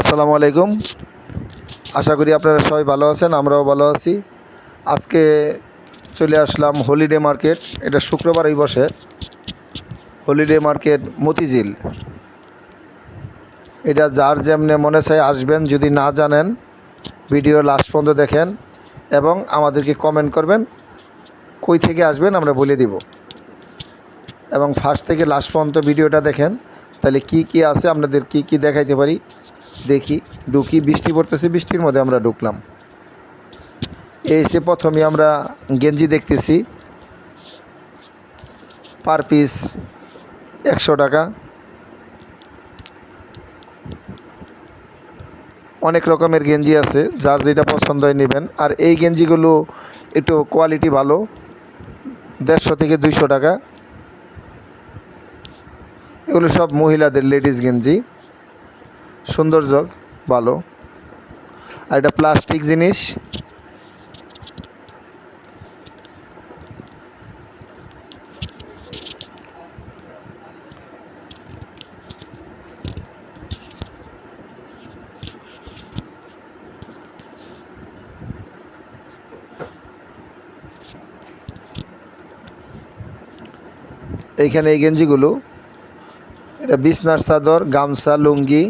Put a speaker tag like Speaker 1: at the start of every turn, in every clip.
Speaker 1: আসসালামু আলাইকুম। আশা করি আপনারা সবাই ভালো আছেন, আমরাও ভালো আছি। আজকে চলে আসলাম হলিডে মার্কেট, এটা শুক্রবারই বসে হলিডে মার্কেট মতিঝিল। এটা যার যেমনে মনে চায় আসবেন, যদি না জানেন ভিডিও লাস্ট পর্যন্ত দেখেন এবং আমাদেরকে কমেন্ট করবেন, কই থেকে আসবেন আমরা বলে দিব। এবং ফার্স্ট থেকে লাস্ট পর্যন্ত ভিডিওটা দেখেন, তাহলে কি কি আছে, আপনাদের কি কি দেখাইতে পারি দেখি, ঢুকি, বৃষ্টি পড়তেছে, বৃষ্টির মধ্যে আমরা ঢুকলাম। এই সে প্রথমে আমরা গেঞ্জি দেখতেছি। পার পিস একশো টাকা। অনেক রকমের গেঞ্জি আছে, যার যেটা পছন্দ হয় নেবেন। আর এই গেঞ্জিগুলো একটু কোয়ালিটি ভালো, দেড়শো থেকে দুইশো টাকা। এগুলো সব মহিলাদের লেডিস গেঞ্জি। সৌন্দর্য ভালো। আর এটা প্লাস্টিক জিনিস। এইখানে এই গেঞ্জিগুলো। এটা বিছনার চাদর গামছা লুঙ্গি।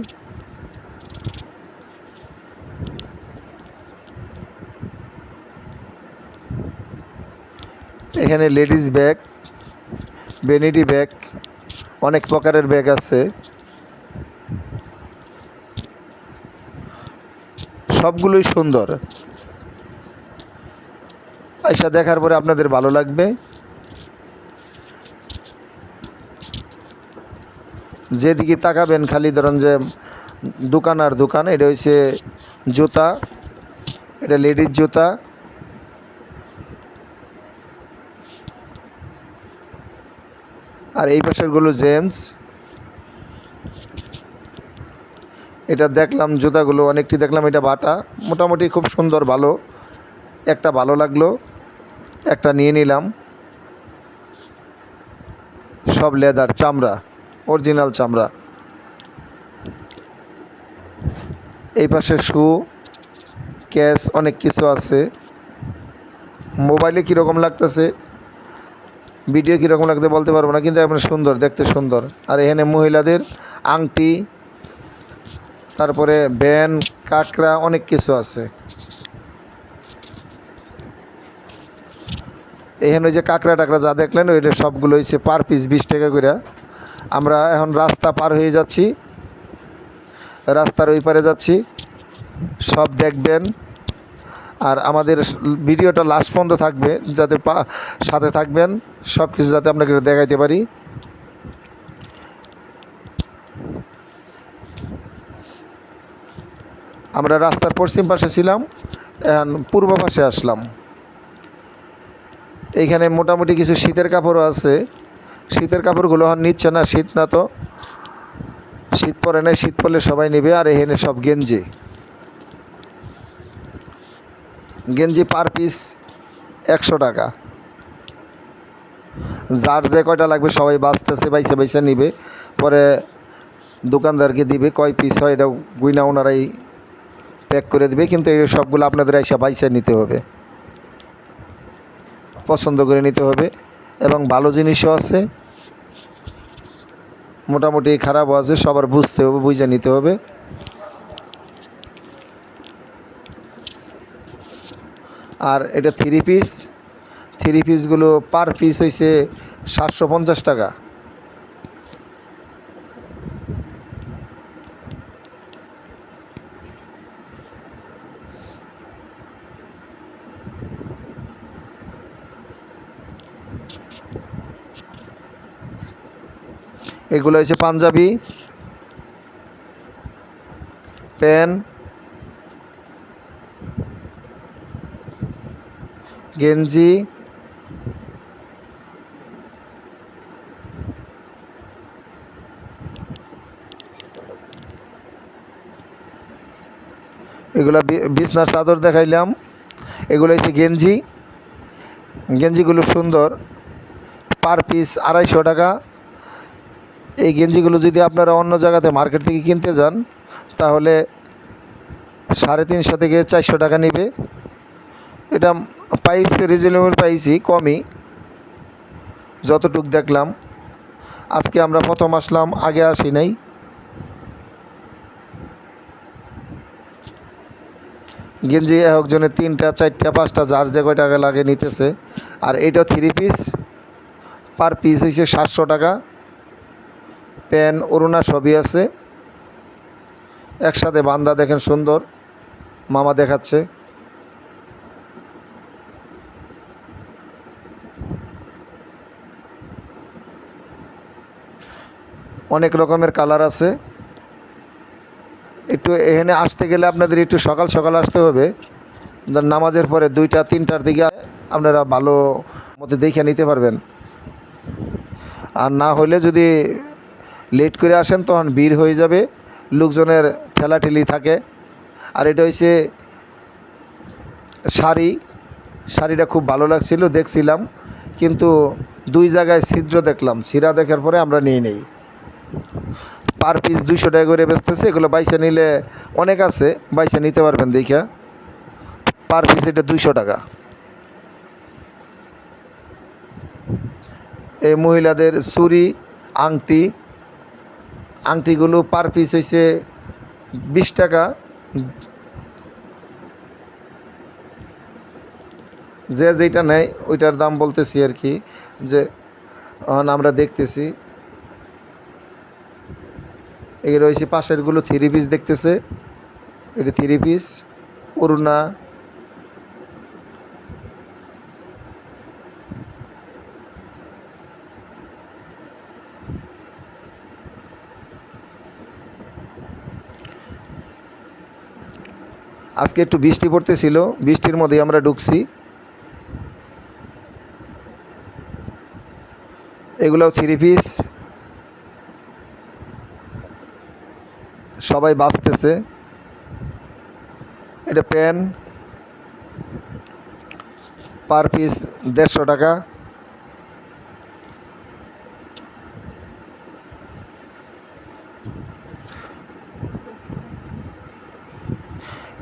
Speaker 1: এখানে লেডিস ব্যাগ বেনিটি ব্যাগ, অনেক প্রকারের ব্যাগ আছে। সবগুলোই সুন্দর। আইসা দেখার পরে আপনাদের ভালো লাগবে। যেদিকে তাকাবেন, খালি ধরেন যে দোকান আর দোকান, এটা হচ্ছে জুতা, এটা লেডিস জুতা। আর এই পাশেরগুলো জেন্টস এটা দেখলাম, জুতাগুলো অনেকটি দেখলাম, এটা বাটা। মোটামুটি খুব সুন্দর, ভালো। একটা ভালো লাগল, একটা নিয়ে নিলাম। সব লেদার, চামড়া, অরিজিনাল চামড়া। এই পাশে শু, ক্যাশ, অনেক কিছু আছে। মোবাইলে কীরকম লাগতেছে? ভিডিও কীরকম লাগতে বলতে পারব না, কিন্তু আপনার সুন্দর, দেখতে সুন্দর। আর এখানে মহিলাদের আংটি, তারপরে ব্যান, কাঁকড়া, অনেক কিছু আছে। এখানে ওই যে কাঁকড়া টাকড়া যা দেখলেন, ওইটা সবগুলো হচ্ছে পার পিস বিশ টাকা করে আমরা এখন রাস্তা পার হয়ে যাচ্ছি। রাস্তার ওই পারে যাচ্ছি। সব দেখবেন। আর আমাদের ভিডিওটা লাস্ট পর্যন্ত থাকবে, যাতে পা সাথে থাকবেন সব কিছু যাতে আপনাকে দেখাইতে পারি। আমরা রাস্তার পশ্চিম পাশে ছিলাম পূর্ব পাশে আসলাম। এইখানে মোটামুটি কিছু শীতের কাপড়ও আছে। শীতের কাপড়গুলো হন নিচ্ছে না, শীত না তো। শীত পরে নেই, শীত পড়লে সবাই নেবে, আর এখানে সব গেঞ্জি। গেঞ্জি পার পিস একশো টাকা। যার যে কয়টা লাগবে সবাই বাঁচতেছে বাইসে বাইসে নিবে। পরে দোকানদারকে দিবে, কয় পিস হয় এটা গুইনা ওনারাই প্যাক করে দিবে। কিন্তু এই সবগুলো আপনাদের এসে বাইসে নিতে হবে। পছন্দ করে নিতে হবে। এবং ভালো জিনিসও আছে। মোটামুটি খারাপও আছে, সবার বুঝতে হবে, বুঝে নিতে হবে। আর এটা থ্রি পিস থ্রি পিসগুলো পার পিস হয়েছে সাতশো পঞ্চাশ টাকা। এগুলো হচ্ছে পাঞ্জাবি প্যান গেঞ্জি। এগুলো বিছনার চাদর দেখাইলাম। এগুলো হচ্ছে গেঞ্জি। গেঞ্জিগুলো সুন্দর। পার পিস আড়াইশো টাকা। এই গেঞ্জিগুলো যদি আপনারা অন্য জায়গাতে মার্কেট থেকে কিনতে যান, তাহলে সাড়ে তিনশো থেকে চারশো টাকা নেবে। এটা পাইছি রিজনেবল পাইছি, কমই। যতটুক দেখলাম। আজকে আমরা প্রথম আসলাম, আগে আসি নাই। গেঞ্জি একজনের তিনটা, চারটা, পাঁচটা, যার যে কয় টাকা লাগে নিতেছে। আর এটা থ্রি পিস পার পিস হয়েছে সাতশো টাকা। প্যান অরুণা সবই আছে। একসাথে বান্দা দেখেন সুন্দর। মামা দেখাচ্ছে। অনেক রকমের কালার আছে। একটু এখানে আসতে গেলে আপনাদের একটু সকাল সকাল আসতে হবে। নামাজের পরে দুইটা, তিনটার দিকে আপনারা ভালো মতো দেখে নিতে পারবেন। আর না হলে যদি লেট করে আসেন তখন ভিড় হয়ে যাবে, লোকজনের ঠেলাঠেলি থাকে। আর এটা হচ্ছে শাড়ি। শাড়িটা খুব ভালো লাগছিল, দেখছিলাম। কিন্তু দুই জায়গায় ছিদ্র দেখলাম, ছিঁড়া দেখার পরে আমরা নিয়ে নেই। পার পিস দুইশো টাকা করে বেচতেছে, এগুলো বাইসে নিলে অনেক আছে বাইসে নিতে পারবেন দেখা। পার পিস এটা দুইশো টাকা। এই মহিলাদের চুরি আংটি, আংটিগুলো পার পিস হয়েছে বিশ টাকা। যে যেটা নেয়, ওইটার দাম বলতেছি আর কি, যে আমরা দেখতেছি। এগুলো হয়েছে পাশেরগুলো থ্রি পিস দেখতেছে। এটা থ্রি পিস অরুণা আজকে একটু বৃষ্টি পড়তেছিল, বৃষ্টির মধ্যেই আমরা ঢুকছি। এগুলোও থ্রি পিস সবাই বাঁচতেছে। এটা পেন। পার পিস দেড়শো টাকা।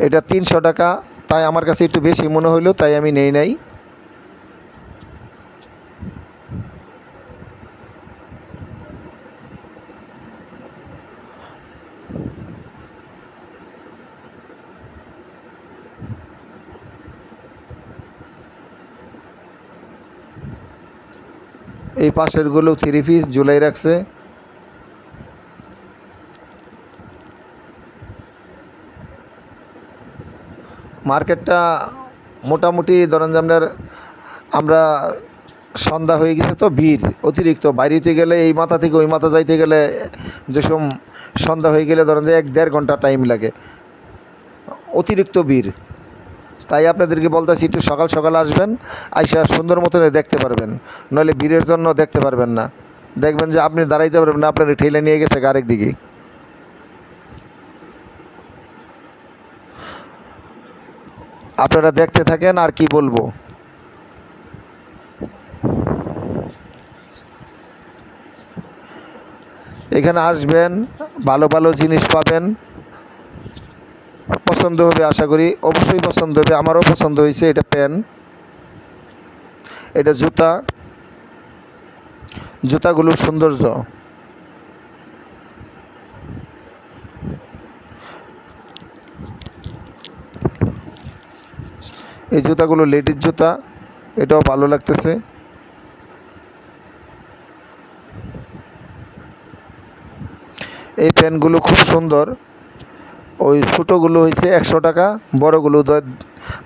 Speaker 1: এটা তিনশো টাকা, তাই আমার কাছে একটু বেশি মনে হইল, তাই আমি নেই নাই। এই পাশেরগুলো থ্রি পিস ঝুলাই রাখছে। মার্কেটটা মোটামুটি ধরেন যে আপনার, আমরা সন্ধ্যা হয়ে গেছে তো ভিড়, অতিরিক্ত। বাইরেতে গেলে এই মাথা থেকে ওই মাথা যাইতে গেলে যেসব সন্ধ্যা হয়ে গেলে ধরেন যে এক দেড় ঘণ্টা টাইম লাগে। অতিরিক্ত ভিড়। তাই আপনাদেরকে বলতেছি, একটু সকাল সকাল আসবেন, আইসা সুন্দর মতো দেখতে পারবেন। নইলে ভিড়ের জন্য দেখতে পারবেন না। দেখবেন যে আপনি দাঁড়াইতে পারবেন না, আপনার ঠেলে নিয়ে গেছে আরেক দিকে। আপনারা দেখতে থাকেন আর কি বলব। এখানে আসবেন, ভালো ভালো জিনিস পাবেন। পছন্দ হবে আশা করি। অবশ্যই পছন্দ হবে, আমারও পছন্দ হয়েছে, এটা প্যান। এটা জুতা। জুতাগুলোর সৌন্দর্য। এই জুতাগুলো লেডিস জুতা, এটাও ভালো লাগতেছে। এই প্যান্টগুলো খুব সুন্দর। ওই ছোটোগুলো হয়েছে একশো টাকা, বড়গুলো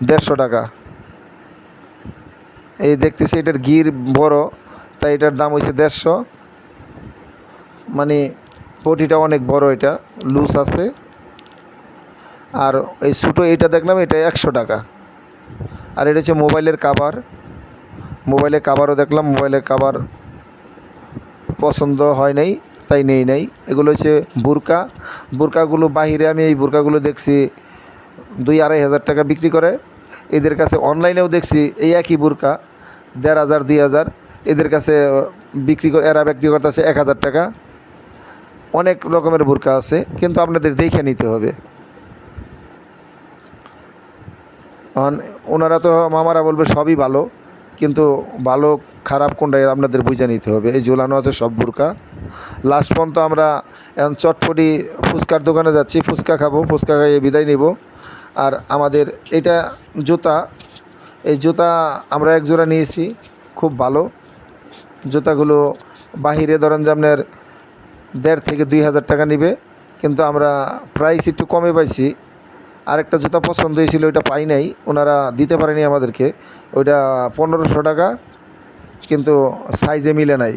Speaker 1: দেড়শো টাকা। এই দেখতেছি এটার গির বড়, তাই এটার দাম হয়েছে দেড়শো। মানে পটিটা অনেক বড় এটা, লুজ আছে। আর এই ছোটো এটা দেখলাম, এটা একশো টাকা। আর এটা হচ্ছে মোবাইলের কাভার মোবাইলের কাভারও দেখলাম, মোবাইলের কাভার পছন্দ হয় নাই। তাই নেই নাই। এগুলো হচ্ছে বুরকা। বুরকাগুলো বাহিরে আমি এই বুরকাগুলো দেখছি দুই আড়াই হাজার টাকা বিক্রি করে। এদের কাছে অনলাইনেও দেখছি এই একই বুরকা, দেড় হাজার, দুই হাজার। এদের কাছে বিক্রি করে, এরা বিক্রি করতেছে এক হাজার টাকা। অনেক রকমের বুরকা আছে, কিন্তু আপনাদের দেখে নিতে হবে। ওনারা তো মামারা বলবে সবই ভালো, কিন্তু ভালো, খারাপ কোনটা আপনাদের বুঝে নিতে হবে। এই ঝুলানো আছে সব বুরকা। লাস্ট পর্যন্ত আমরা, এখন চটপটি ফুচকার দোকানে যাচ্ছি, ফুচকা খাব, ফুচকা খাইয়ে বিদায় নিব। আর আমাদের এটা জুতা, এই জুতা আমরা এক জোড়া নিয়েছি, খুব ভালো। জুতাগুলো বাহিরে ধরেন যে আপনার দেড় থেকে দুই হাজার টাকা নিবে, কিন্তু আমরা প্রাইস একটু কমে পাইছি। আরেকটা জুতা পছন্দ হয়েছিল, ওইটা পাই নাই, ওনারা দিতে পারেনি আমাদেরকে। ওইটা পনেরোশো টাকা, কিন্তু সাইজে মিলে নাই।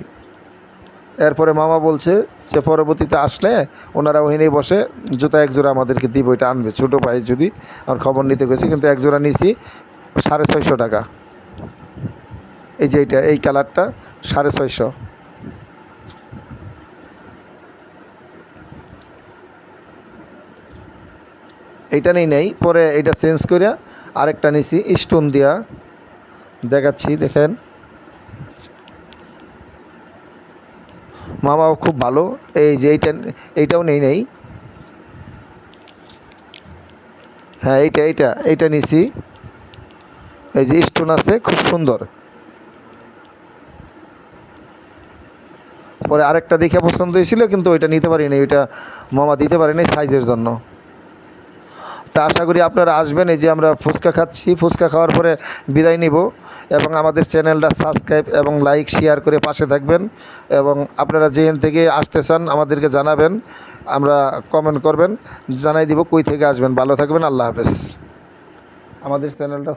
Speaker 1: এরপরে মামা বলছে যে পরবর্তীতে আসলে ওনারা ওখানেই বসে জুতা একজোড়া আমাদেরকে দিব ওইটা আনবে। ছোটো পায়ে যদি আর খবর নিতে গেছি, কিন্তু এক জোড়া নিছি, সাড়ে ছয়শো টাকা। এই যে এইটা, এই কালারটা সাড়ে ছয়শো। এইটা নেই নেই, পরে এটা চেঞ্জ করে আরেকটা নিছি, স্টোন দিয়া। দেখাচ্ছি, দেখেন। মামাও খুব ভালো। এই যে এইটা এইটাও নেই নেই। হ্যাঁ এইটা এইটা এইটা নিছি। এই যে স্টোন আছে, খুব সুন্দর। পরে আরেকটা দেখে পছন্দ হয়েছিল, কিন্তু ওইটা নিতে পারিনি। ওইটা মামা দিতে পারেনি সাইজের জন্য। তা আশা করি আপনারা আসবেন, এই যে আমরা ফুচকা খাচ্ছি। ফুচকা খাওয়ার পরে বিদায় নিব এবং আমাদের চ্যানেলটা সাবস্ক্রাইব এবং লাইক শেয়ার করে পাশে থাকবেন এবং আপনারা যেখান থেকে আসতে চান আমাদেরকে জানাবেন, আমরা কমেন্ট করবেন, জানাই দিব কই থেকে আসবেন। ভালো থাকবেন, আল্লাহ হাফেজ। আমাদের চ্যানেলটা